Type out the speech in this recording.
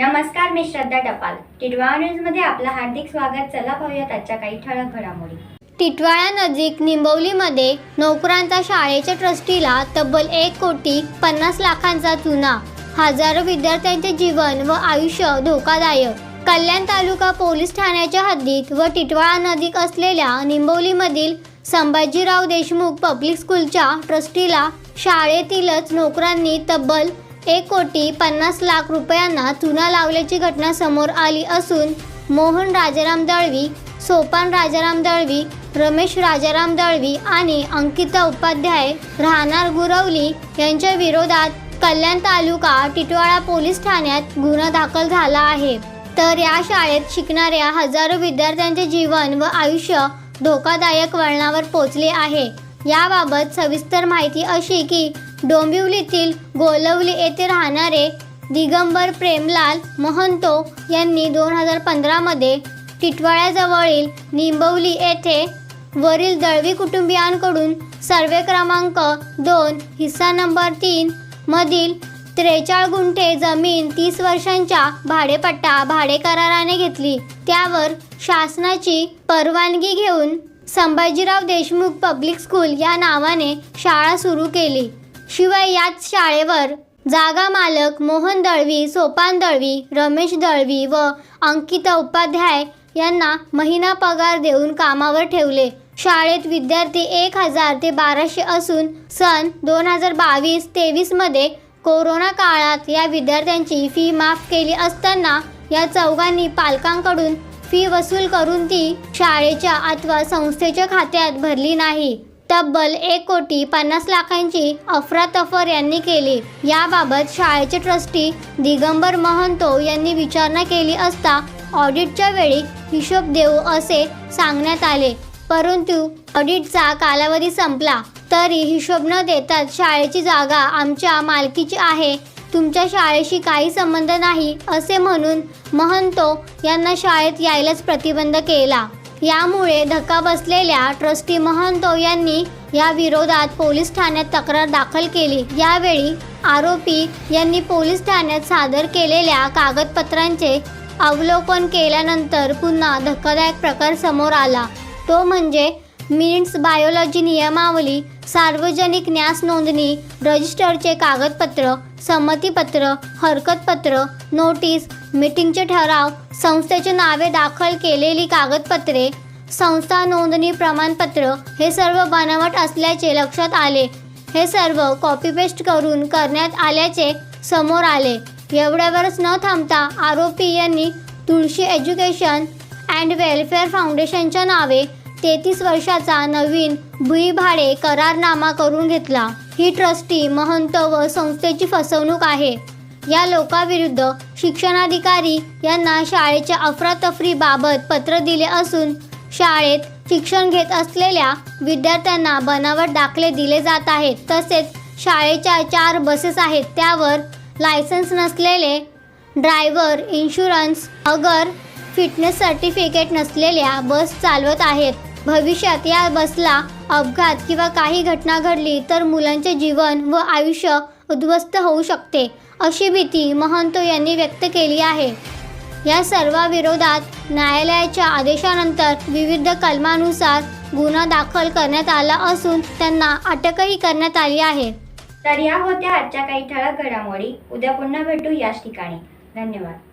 नमस्कार मी श्रद्धा टपाल. टिटवाळा न्यूजमध्ये आपलं हार्दिक स्वागत. चला पाहूयात आजच्या काही ठळक घडामोडी. टिटवाळा नजीक निंबवलीमध्ये नोकरांचा शाळेच्या ट्रस्टीला तब्बल एक कोटी पन्नास लाखांचा चुना हजारो विद्यार्थ्यांचे जीवन व आयुष्य धोकादायक. कल्याण तालुका पोलीस ठाण्याच्या हद्दीत व टिटवाळा नजीक असलेल्या निंबवलीमधील संभाजीराव देशमुख पब्लिक स्कूलच्या ट्रस्टीला शाळेतीलच नोकरांनी तब्बल एक कोटी पन्नास लाख रुपयांना चुना लावल्याची घटना समोर आली असून मोहन राजाराम दळवी सोपान राजाराम दळवी रमेश राजाराम दळवी आणि अंकिता उपाध्याय राहणार गुरवली यांच्या विरोधात कल्याण तालुका टिटवाळा पोलीस ठाण्यात गुन्हा दाखल झाला आहे. तर या शाळेत शिकणाऱ्या हजारो विद्यार्थ्यांचे जीवन व आयुष्य धोकादायक वळणावर पोचले आहे. याबाबत सविस्तर माहिती अशी की डोंबिवलीतील गोलवली येथे राहणारे दिगंबर प्रेमलाल महंतो यांनी दोन हजार पंधरामध्ये टिटवाळ्याजवळील निंबवली येथे वरील दळवी कुटुंबियांकडून सर्वे क्रमांक दोन हिस्सा नंबर तीन मधील त्रेचाळ गुंठे जमीन तीस वर्षांच्या भाडेपट्टा भाडे कराराने घेतली. त्यावर शासनाची परवानगी घेऊन संभाजीराव देशमुख पब्लिक स्कूल या नावाने शाळा सुरू केली. शिवाय याच शाळेवर जागा मालक मोहन दळवी सोपान दळवी रमेश दळवी व अंकिता उपाध्याय यांना महिना पगार देऊन कामावर ठेवले. शाळेत विद्यार्थी एक हजार ते बाराशे असून सन दोन हजार बावीस तेवीसमध्ये कोरोना काळात या विद्यार्थ्यांची फी माफ केली असताना या चौघांनी पालकांकडून फी वसूल करून ती शाळेच्या अथवा संस्थेच्या खात्यात भरली नाही. तब्बल एक कोटी पन्नास लाखांची अफरातफर यांनी केली. याबाबत शाळेचे ट्रस्टी दिगंबर महंतो यांनी विचारणा केली असता ऑडिटच्या वेळी हिशोब देऊ असे सांगण्यात आले. परंतु ऑडिटचा कालावधी संपला. तरी हिशोब न देताच शाळेची जागा आमच्या मालकीची आहे. तुमच्या शाळेशी काही संबंध नाही असे म्हणून महंतो यांना शाळेत यायलाच प्रतिबंध केला. यामुळे धक्का बसलेल्या ट्रस्टी महंतो यांनी या विरोधात पोलीस ठाण्यात तक्रार दाखल केली. यावेळी आरोपी यांनी पोलीस ठाण्यात सादर केलेल्या कागदपत्रांचे अवलोकन केल्यानंतर पुन्हा धक्कादायक प्रकार समोर आला. तो म्हणजे मिन्स बायोलॉजी नियमावली सार्वजनिक न्यास नोंदणी रजिस्टरचे कागदपत्र संमतीपत्र हरकतपत्र नोटीस मीटिंगचे ठराव संस्थेचे नावे दाखल केलेली कागदपत्रे संस्था नोंदणी प्रमाणपत्र हे सर्व बनावट असल्याचे लक्षात आले. हे सर्व कॉपी पेस्ट करून करण्यात आल्याचे समोर आले. एवढ्यावरच न थांबता आरोपी यांनी तुळशी एज्युकेशन अँड वेलफेअर फाउंडेशनच्या नावे तेहतीस वर्षाचा नवीन भुईभाडे करारनामा करून घेतला. ही ट्रस्टी महंत व संस्थेची फसवणूक आहे. या लोकाविरुद्ध शिक्षणाधिकारी यांना शाळेच्या अफरातफरीबाबत पत्र दिले असून शाळेत शिक्षण घेत असलेल्या विद्यार्थ्यांना बनावट दाखले दिले जात आहेत. तसेच शाळेच्या चार बसेस आहेत. त्यावर लायसन्स नसलेले ड्रायव्हर इन्शुरन्स अगर फिटनेस सर्टिफिकेट नसलेल्या बस चालवत आहेत. भविष्यात या बसला अपघात किंवा काही घटना घडली तर मुलांचे जीवन व आयुष्य उद्ध्वस्त होऊ शकते अशी भीती महंतो यांनी व्यक्त केली आहे. या सर्वाविरोधात न्यायालयाच्या आदेशानंतर विविध कलमानुसार गुन्हा दाखल करण्यात आला असून त्यांना अटकही करण्यात आली आहे. तर या होत्या आजच्या काही ठळक घडामोडी. उद्या पुन्हा भेटू याच ठिकाणी. धन्यवाद.